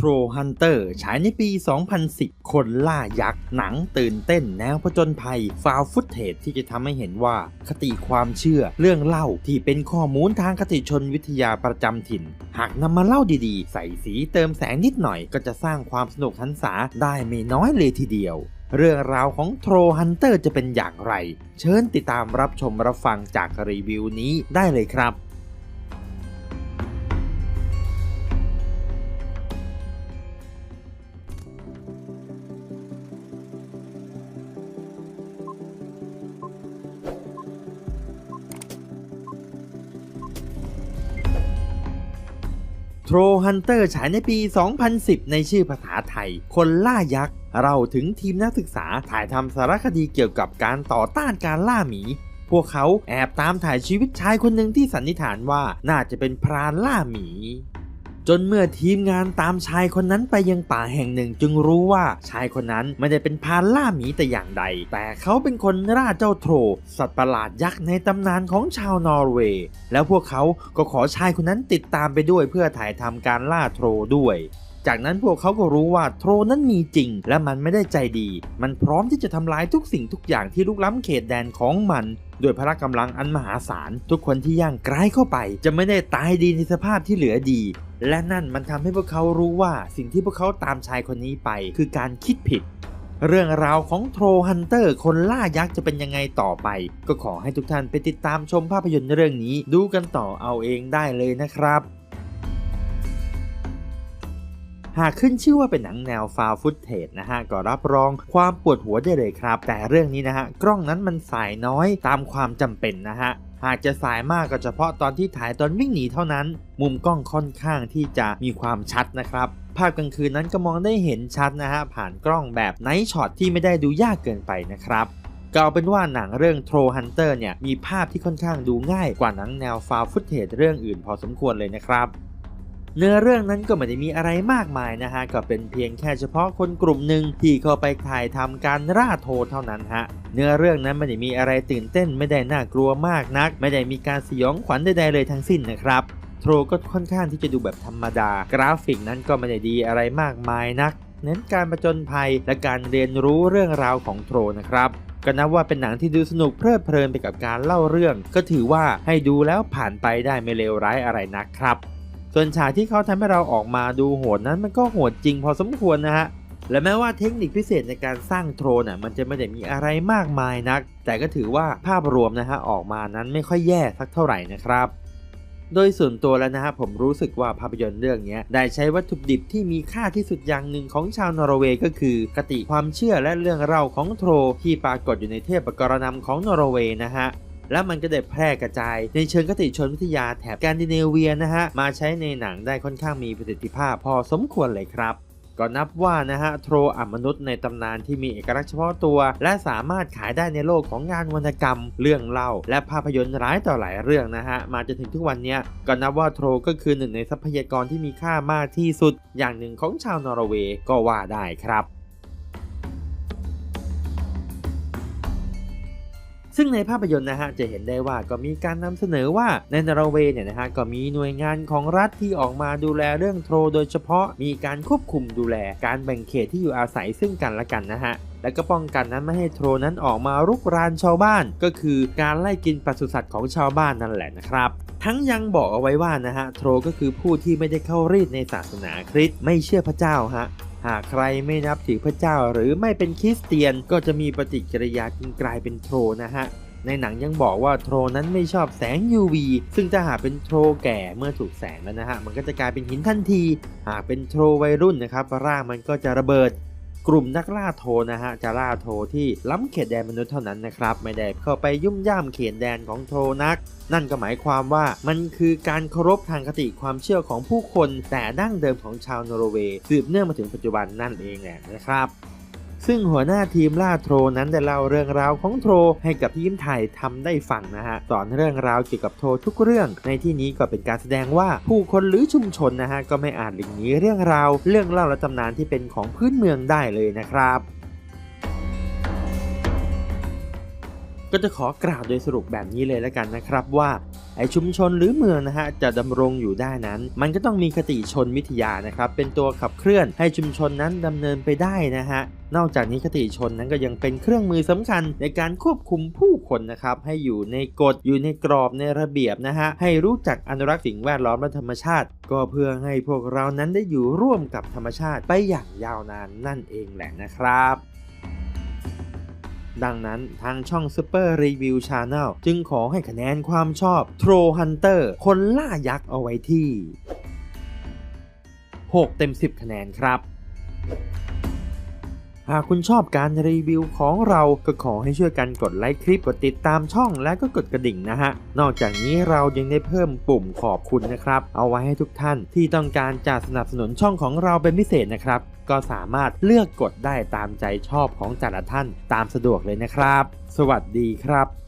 โทรฮันเตอร์ฉายในปี 2010 คนล่ายักษ์ หนังตื่นเต้นแนวผจญภัย ฟาวฟุตเทจที่จะทำให้เห็นว่า คติความเชื่อเรื่องเล่าที่เป็นข้อมูลทางคติชนวิทยาประจำถิ่น หากนำมาเล่าดีๆ ใส่สีเติมแสงนิดหน่อยก็จะสร้างความสนุกหันษาได้ไม่น้อยเลยทีเดียวเรื่องราวของโทรฮันเตอร์จะเป็นอย่างไร เชิญติดตามรับชมรับฟังจากรีวิวนี้ได้เลยครับ โทรฮันเตอร์ฉายในปี 2010 ในชื่อภาษาไทย คนล่ายักษ์ เราถึงทีมนักศึกษาถ่ายทำสารคดีเกี่ยวกับการต่อต้านการล่าหมี พวกเขาแอบตามถ่ายชีวิตชายคนหนึ่งที่สันนิษฐานว่าน่าจะเป็นพรานล่าหมี จนเมื่อทีมงานตามชายคนนั้นไปยังป่าแห่งหนึ่ง จึงรู้ว่าชายคนนั้นไม่ได้เป็นพรานล่าหมีแต่อย่างใด แต่เขาเป็นคนล่าเจ้าโทรสัตว์ประหลาดยักษ์ในตำนานของชาวนอร์เวย์แล้วพวกเขาก็ขอชายคนนั้นติดตามไปด้วยเพื่อถ่ายทำการล่าโทรด้วย จากนั้นพวกเขาก็รู้ว่าโทรนั้นมีจริง และมันไม่ได้ใจดี มันพร้อมที่จะทำลายทุกสิ่งทุกอย่างที่ลุกล้ำเขตแดนของมันด้วยพละกำลังอันมหาศาล ทุกคนที่ย่างไกลเข้าไป จะไม่ได้ตายดีในสภาพที่เหลือดี และนั่นมันทำให้พวกเขารู้ว่าสิ่งที่พวกเขาตามชายคนนี้ไป คือการคิดผิด เรื่องราวของโทรฮันเตอร์คนล่ายักษ์จะเป็นยังไงต่อไป ก็ขอให้ทุกท่านไปติดตามชมภาพยนตร์เรื่องนี้ ดูกันต่อเอาเองได้เลยนะครับ หากขึ้นชื่อว่าเป็นหนังแนวฟาวฟุตเทจนะฮะก็รับรองความปวดหัวได้เลยครับ แต่เรื่องนี้นะฮะกล้องนั้นมันสายน้อยตามความจำเป็นนะฮะหากจะสายมากก็เฉพาะตอนที่ถ่ายตอนวิ่งหนีเท่านั้น มุมกล้องค่อนข้างที่จะมีความชัดนะครับ ภาพกลางคืนนั้นก็มองได้เห็นชัดนะฮะผ่านกล้องแบบไนท์ช็อตที่ไม่ได้ดูยากเกินไปนะครับก็เอาเป็นว่าหนังเรื่อง Troll Hunter เนี่ยมีภาพที่ค่อนข้างดูง่ายกว่าหนังแนวฟาวฟุตเทจเรื่องอื่นพอสมควรเลยนะครับ เนื้อเรื่องนั้นก็ไม่ได้มีอะไรมากมายนะฮะก็เป็นเพียงแค่เฉพาะคนกลุ่มหนึ่งที่เข้าไปถ่ายทำการล่าโทเท่านั้นฮะเนื้อเรื่องนั้นไม่ได้มีอะไรตื่นเต้นไม่ได้น่ากลัวมากนัก ไม่ได้มีการสยองขวัญใดๆเลยทั้งสิ้นนะครับโทรก็ค่อนข้างที่จะดูแบบธรรมดา กราฟิกนั้นก็ไม่ได้ดีอะไรมากมายนัก เน้นการประจนภัยและการเรียนรู้เรื่องราวของโทรนะครับก็นับว่าเป็นหนังที่ดูสนุกเพลิดเพลินไปกับการเล่าเรื่อง ก็ถือว่าให้ดูแล้วผ่านไปได้ไม่เลวร้ายอะไรนักครับ ส่วนฉากที่เขาทำให้เราออกมาดูโหดนั้นมันก็โหดจริงพอสมควรนะฮะและแม้ว่าเทคนิคพิเศษในการสร้างโทรน่ะมันจะไม่ได้มีอะไรมากมายนัก แต่ก็ถือว่าภาพรวมนะฮะออกมานั้นไม่ค่อยแย่สักเท่าไหร่นะครับ โดยส่วนตัวแล้วนะฮะผมรู้สึกว่าภาพยนตร์เรื่องนี้ได้ใช้วัตถุดิบที่มีค่าที่สุดอย่างหนึ่งของชาวนอร์เวย์ก็คือคติความเชื่อและเรื่องเล่าของโทรที่ปรากฏอยู่ในเทพกรนำของนอร์เวย์นะฮะ และมันก็ได้แพร่กระจาย ในเชิงคติชนวิทยาแถบแกนดิเนเวียนะฮะมาใช้ในหนังได้ค่อนข้างมีประสิทธิภาพพอสมควรเลยครับก็นับว่านะฮะโทรอมนุษย์ในตำนานที่มีเอกลักษณ์เฉพาะตัว และสามารถขายได้ในโลกของงานวรรณกรรม เรื่องเล่า และภาพยนตร์ร้ายต่อหลายเรื่องนะฮะมาจนถึงทุกวันนี้ก็นับว่าโทรก็คือหนึ่งในทรัพยากรที่มีค่ามากที่สุด อย่างหนึ่งของชาวนอร์เวย์ก็ว่าได้ครับ ซึ่งในภาพยนตร์นะฮะจะเห็นได้ว่าก็มีการนำเสนอว่าในนอร์เวย์เนี่ยนะฮะก็มีหน่วยงานของรัฐที่ออกมาดูแลเรื่องโทรโดยเฉพาะมีการควบคุมดูแลการแบ่งเขตที่อยู่อาศัยซึ่งกันและกันนะฮะและก็ป้องกันนั้นไม่ให้โทรนั้นออกมารุกรานชาวบ้าน ก็คือการไล่กินปศุสัตว์ของชาวบ้านนั่นแหละนะครับ ทั้งยังบอกเอาไว้ว่านะฮะโทรก็คือผู้ที่ไม่ได้เข้ารีดในศาสนาคริสต์ไม่เชื่อพระเจ้าฮะ หากใครไม่นับถือพระเจ้าหรือไม่เป็นคริสเตียนก็จะมีปฏิกิริยาจึงกลายเป็นโทรนะฮะในหนังยังบอกว่าโทรนั้นไม่ชอบแสง UV ซึ่งถ้าหากเป็นโทรแก่เมื่อถูกแสงแล้วนะฮะ มันก็จะกลายเป็นหินทันที หากเป็นโทรวัยรุ่นนะครับร่างมันก็จะระเบิด กลุ่มนักล่าโทรนะฮะจะล่าโทรที่ล้ำเขตแดนมนุษย์เท่านั้นนะครับ ไม่ได้เข้าไปยุ่มย่ามเขตแดนของโทรนัก นั่นก็หมายความว่ามันคือการเคารพทางคติความเชื่อของผู้คนแต่ดั้งเดิมของชาวนอร์เวย์สืบเนื่องมาถึงปัจจุบันนั่นเองแหละนะครับ ซึ่งหัวหน้าทีมล่าโทรนั้นได้เล่าเรื่องราวของโทรให้กับทีมไทยทำได้ฟังนะฮะสอนเรื่องราวเกี่ยวกับโทรทุกเรื่อง ในที่นี้ก็เป็นการแสดงว่าผู้คนหรือชุมชนนะฮะก็ไม่อาจหลีกหนีเรื่องราว เรื่องเล่าและตำนานที่เป็นของพื้นเมืองได้เลยนะครับก็จะขอกล่าวโดยสรุปแบบนี้เลยแล้วกันนะครับว่า ไอชุมชนหรือเมืองนะฮะจะดำรงอยู่ได้นั้น มันก็ต้องมีคติชนวิทยานะครับเป็นตัวขับเคลื่อนให้ชุมชนนั้นดำเนินไปได้นะฮะนอกจากนี้คติชนนั้นก็ยังเป็นเครื่องมือสำคัญในการควบคุมผู้คนนะครับให้อยู่ในกฎอยู่ในกรอบในระเบียบนะฮะให้รู้จักอนุรักษ์สิ่งแวดล้อมและธรรมชาติ ก็เพื่อให้พวกเรานั้นได้อยู่ร่วมกับธรรมชาติไปอย่างยาวนานนั่นเองแหละนะครับ ดังนั้นทางช่อง Super Review Channel จึงขอให้คะแนนความชอบ Troll Hunter คนล่ายักษ์เอาไว้ที่ 6 เต็ม 10 คะแนนครับ หากคุณชอบการรีวิวของเราก็ขอให้ช่วยกันกดไลค์คลิปกดติดตามช่องและก็กดกระดิ่งนะฮะ นอกจากนี้เรายังได้เพิ่มปุ่มขอบคุณนะครับ เอาไว้ให้ทุกท่านที่ต้องการจะสนับสนุนช่องของเราเป็นพิเศษนะครับ ก็สามารถเลือกกดได้ตามใจชอบของแต่ละท่านตามสะดวกเลยนะครับ สวัสดีครับ